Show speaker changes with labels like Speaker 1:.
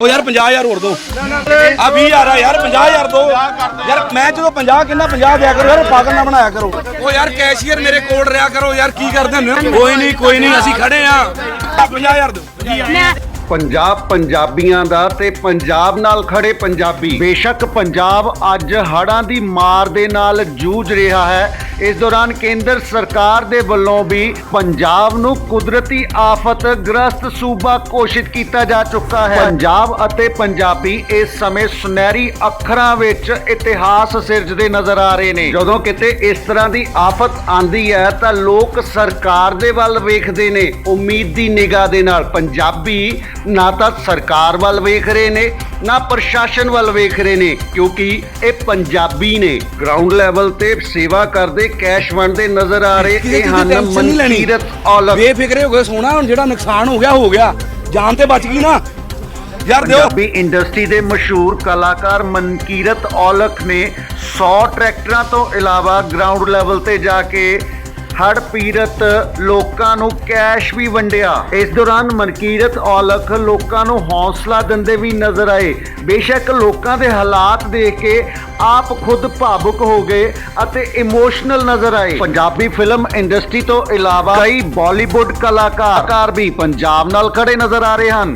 Speaker 1: ਉਹ ਯਾਰ 50000 ਹੋਰ ਦੋ। ਆ 20000 ਆ ਯਾਰ 50000 ਦੋ। ਯਾਰ ਮੈਂ ਜਦੋਂ 50 ਕਹਿੰਦਾ 50 ਦਿਆ ਕਰੋ ਯਾਰ ਪਾਗਲ ਨਾ ਬਣਾਇਆ ਕਰੋ। ਉਹ ਯਾਰ ਕੈਸ਼ੀਅਰ ਮੇਰੇ ਕੋਲ ਰਿਆ ਕਰੋ ਯਾਰ ਕੀ ਕਰਦੇ ਹੁੰਦੇ ਹੋ? ਕੋਈ ਨਹੀਂ ਕੋਈ ਨਹੀਂ ਅਸੀਂ ਖੜੇ ਆ 50000 ਦੋ
Speaker 2: ਪੰਜਾਬ ਪੰਜਾਬੀਆਂ ਦਾ ਤੇ ਪੰਜਾਬ ਨਾਲ ਖੜੇ ਪੰਜਾਬੀ। ਬੇਸ਼ੱਕ ਪੰਜਾਬ ਅੱਜ ਹੜ੍ਹਾਂ ਦੀ ਮਾਰ ਦੇ ਨਾਲ ਜੂਝ ਰਿਹਾ ਹੈ। ਇਸ ਦੌਰਾਨ ਕੇਂਦਰ ਸਰਕਾਰ ਦੇ ਵੱਲੋਂ ਵੀ ਪੰਜਾਬ ਨੂੰ ਕੁਦਰਤੀ ਆਫਤ ਗ੍ਰਸਤ ਸੂਬਾ ਘੋਸ਼ਿਤ ਕੀਤਾ ਜਾ ਚੁੱਕਾ ਹੈ। ਪੰਜਾਬ ਅਤੇ ਪੰਜਾਬੀ ਇਸ ਸਮੇਂ ਸੁਨਹਿਰੀ ਅੱਖਰਾਂ ਵਿੱਚ ਇਤਿਹਾਸ ਸਿਰਜਦੇ ਨਜ਼ਰ ਆ ਰਹੇ ਨੇ। ਜਦੋਂ ਕਿਤੇ ਇਸ ਤਰ੍ਹਾਂ ਦੀ ਆਫਤ ਆਂਦੀ ਹੈ ਤਾਂ ਲੋਕ ਸਰਕਾਰ ਦੇ ਵੱਲ ਵੇਖਦੇ ਨੇ। ਉਮੀਦ ਦੀ ਨਿਗਾਹ ਦੇ ਨਾਲ ਪੰਜਾਬੀ ਨਾ ਤਾਂ ਸਰਕਾਰ ਵੱਲ ਵੇਖ ਰਹੇ ਨੇ, ਨਾ ਪ੍ਰਸ਼ਾਸਨ ਵੱਲ ਵੇਖ ਰਹੇ ਨੇ, ਕਿਉਂਕਿ ਇਹ ਪੰਜਾਬੀ ਨੇ। ਗਰਾਊਂਡ ਲੈਵਲ ਤੇ ਸੇਵਾ ਕਰਦੇ ਕੈਸ਼ ਵੰਡਦੇ ਨਜ਼ਰ ਆ ਰਹੇ ਇਹ ਹਨ। ਮਨਕੀਰਤ ਔਲਖ।
Speaker 1: ਬੇਫਿਕਰੇ ਹੋ ਗਏ ਸੋਨਾ ਹੁਣ ਜਿਹੜਾ ਨੁਕਸਾਨ ਹੋ ਗਿਆ ਹੋ ਗਿਆ। ਜਾਨ ਤੇ ਬਚ ਗਈ ਨਾ। ਯਾਰ ਦਿਓ।
Speaker 2: ਪੰਜਾਬੀ ਇੰਡਸਟਰੀ ਦੇ ਮਸ਼ਹੂਰ ਕਲਾਕਾਰ ਮਨਕੀਰਤ ਔਲਖ ਨੇ 100 ਟਰੈਕਟਰਾਂ ਤੋਂ ਇਲਾਵਾ ਗਰਾਊਂਡ ਲੈਵਲ ਤੇ ਜਾ ਕੇ ਹੜ੍ਹ ਪੀੜਤ ਲੋਕਾਂ ਨੂੰ ਕੈਸ਼ ਵੀ ਵੰਡਿਆ। ਇਸ ਦੌਰਾਨ ਮਨਕੀਰਤ ਔਲਖ ਲੋਕਾਂ ਨੂੰ ਹੌਸਲਾ ਦਿੰਦੇ ਵੀ ਨਜ਼ਰ ਆਏ। ਬੇਸ਼ੱਕ ਲੋਕਾਂ ਦੇ ਹਾਲਾਤ ਦੇਖ ਕੇ ਆਪ ਖੁਦ ਭਾਵੁਕ ਹੋ ਗਏ ਅਤੇ ਇਮੋਸ਼ਨਲ ਨਜ਼ਰ ਆਏ। ਪੰਜਾਬੀ ਫਿਲਮ ਇੰਡਸਟਰੀ ਤੋਂ ਇਲਾਵਾ ਕਈ ਬਾਲੀਵੁੱਡ ਕਲਾਕਾਰ ਵੀ ਪੰਜਾਬ ਨਾਲ ਖੜੇ ਨਜ਼ਰ ਆ ਰਹੇ ਹਨ।